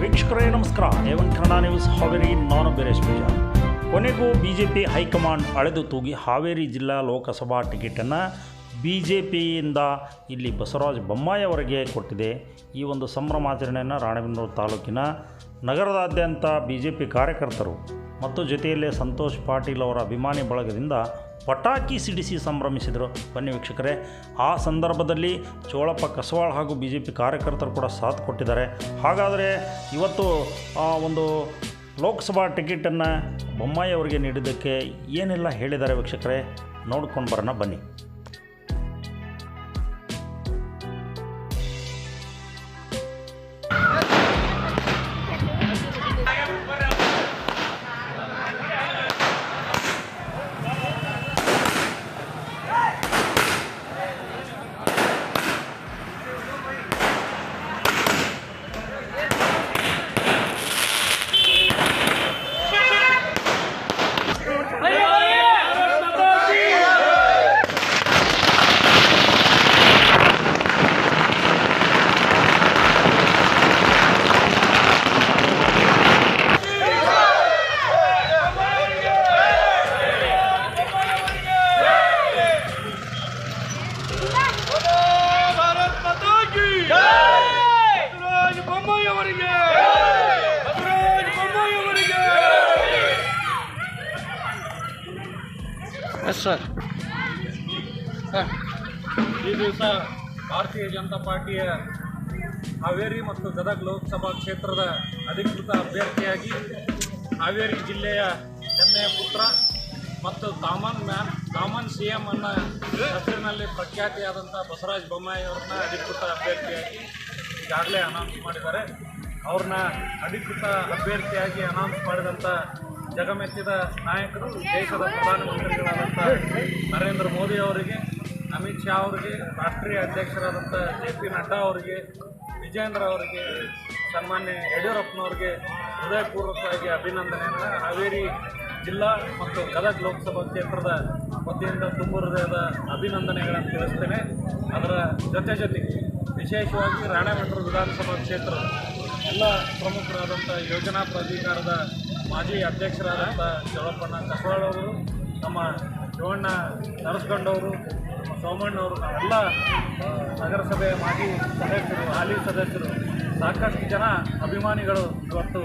ವೀಕ್ಷಕರೇ, ನಮಸ್ಕಾರ. A one Kannada news, Haveri. ನಾನು ಬೀರೇಶ್ ಪೂಜ. ಕೊನೆಗೂ ಬಿ ಜೆ ಪಿ ಹೈಕಮಾಂಡ್ ಅಳೆದು ತೂಗಿ ಹಾವೇರಿ ಜಿಲ್ಲಾ ಲೋಕಸಭಾ ಟಿಕೆಟನ್ನು ಬಿ ಜೆ ಪಿಯಿಂದ ಇಲ್ಲಿ ಬಸವರಾಜ ಬೊಮ್ಮಾಯಿ ಅವರಿಗೆ ಕೊಟ್ಟಿದೆ. ಈ ಒಂದು ಸಂಭ್ರಮಾಚರಣೆಯನ್ನು ರಾಣೆಬೆನ್ನೂರು ತಾಲೂಕಿನ ನಗರದಾದ್ಯಂತ ಬಿ ಜೆ ಪಿ ಕಾರ್ಯಕರ್ತರು ಮತ್ತು ಜೊತೆಯಲ್ಲೇ ಸಂತೋಷ್ ಪಾಟೀಲ್ ಅವರ ಅಭಿಮಾನಿ ಬಳಗದಿಂದ ಪಟಾಕಿ ಸಿಡಿಸಿ ಸಂಭ್ರಮಿಸಿದರು. ಬನ್ನಿ ವೀಕ್ಷಕರೇ, ಆ ಸಂದರ್ಭದಲ್ಲಿ ಚೋಳಪ್ಪ ಕಸವಾಳ್ ಹಾಗೂ ಬಿ ಜೆ ಪಿ ಕಾರ್ಯಕರ್ತರು ಕೂಡ ಸಾಥ್ ಕೊಟ್ಟಿದ್ದಾರೆ. ಹಾಗಾದರೆ ಇವತ್ತು ಒಂದು ಲೋಕಸಭಾ ಟಿಕೆಟನ್ನು ಬೊಮ್ಮಾಯಿ ಅವರಿಗೆ ನೀಡಿದ್ದಕ್ಕೆ ಏನೆಲ್ಲ ಹೇಳಿದ್ದಾರೆ ವೀಕ್ಷಕರೇ? ನೋಡ್ಕೊಂಡು ಬರೋಣ, ಬನ್ನಿ. ಎಸ್ ಸರ್ ಈ ದಿವಸ ಭಾರತೀಯ ಜನತಾ ಪಾರ್ಟಿಯ ಹಾವೇರಿ ಮತ್ತು ಗದಗ ಲೋಕಸಭಾ ಕ್ಷೇತ್ರದ ಅಧಿಕೃತ ಅಭ್ಯರ್ಥಿಯಾಗಿ ಹಾವೇರಿ ಜಿಲ್ಲೆಯ ಹೆಮ್ಮೆಯ ಪುತ್ರ ಮತ್ತು common man, common C M ಅನ್ನ ಹೆಸರಿನಲ್ಲಿ ಪ್ರಖ್ಯಾತಿಯಾದಂಥ ಬಸವರಾಜ ಬೊಮ್ಮಾಯಿ ಅವ್ರನ್ನ ಅಧಿಕೃತ ಅಭ್ಯರ್ಥಿಯಾಗಿ ಈಗಾಗಲೇ ಅನೌನ್ಸ್ ಮಾಡಿದ್ದಾರೆ. ಅವ್ರನ್ನ ಅಧಿಕೃತ ಅಭ್ಯರ್ಥಿಯಾಗಿ ಅನೌನ್ಸ್ ಮಾಡಿದಂಥ ಜಗಮೆಚ್ಚಿದ ನಾಯಕರು ದೇಶದ ಪ್ರಧಾನಮಂತ್ರಿಗಳಾದಂಥ ನರೇಂದ್ರ ಮೋದಿ ಅವರಿಗೆ, ಅಮಿತ್ ಶಾ ಅವರಿಗೆ, ರಾಷ್ಟ್ರೀಯ ಅಧ್ಯಕ್ಷರಾದಂಥ ಜೆ ಪಿ ನಡ್ಡಾ ಅವರಿಗೆ, ವಿಜೇಂದ್ರ ಅವರಿಗೆ, ಸನ್ಮಾನ್ಯ ಯಡಿಯೂರಪ್ಪನವ್ರಿಗೆ ಹೃದಯಪೂರ್ವಕವಾಗಿ ಅಭಿನಂದನೆಯನ್ನು ಹಾವೇರಿ ಜಿಲ್ಲಾ ಮತ್ತು ಗದಗ ಲೋಕಸಭಾ ಕ್ಷೇತ್ರದ ವತಿಯಿಂದ ತುಂಬ ಹೃದಯದ ಅಭಿನಂದನೆಗಳನ್ನು ತಿಳಿಸ್ತೇನೆ. ಅದರ ಜೊತೆ ಜೊತೆಗೆ ವಿಶೇಷವಾಗಿ ರಾಣೆಬೆನ್ನೂರು ವಿಧಾನಸಭಾ ಕ್ಷೇತ್ರ, ಎಲ್ಲ ಪ್ರಮುಖರಾದಂಥ ಯೋಜನಾ ಪ್ರಾಧಿಕಾರದ ಮಾಜಿ ಅಧ್ಯಕ್ಷರಾದಂಥ ಚೌಳಪ್ಪಣ್ಣ ಕಸವಾಳ್ ಅವರು ನಮ್ಮ ಶಿವಣ್ಣ ನರಸ್ಕೊಂಡವರು ನಮ್ಮ ಸೋಮಣ್ಣವರು ನಾವೆಲ್ಲ ಆ, ನಗರಸಭೆಯ ಮಾಜಿ ಸದಸ್ಯರು ಹಾಲಿ ಸದಸ್ಯರು ಸಾಕಷ್ಟು ಜನ ಅಭಿಮಾನಿಗಳು ಇವತ್ತು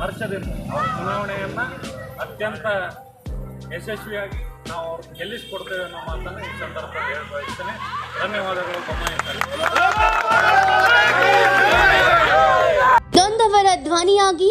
ಹರ್ಷದಿಂದ ಅವರ ಚುನಾವಣೆಯನ್ನು ಅತ್ಯಂತ ಯಶಸ್ವಿಯಾಗಿ ನಾವು ಅವ್ರಿಗೆ ಗೆಲ್ಲಿಸಿಕೊಡ್ತೇವೆ ಅನ್ನೋ ಮಾತನ್ನು ಈ ಸಂದರ್ಭದಲ್ಲಿ ಹೇಳ ಬಯಸ್ತೇನೆ ಧನ್ಯವಾದಗಳು ನೊಂದವರ ಧ್ವನಿಯಾಗಿ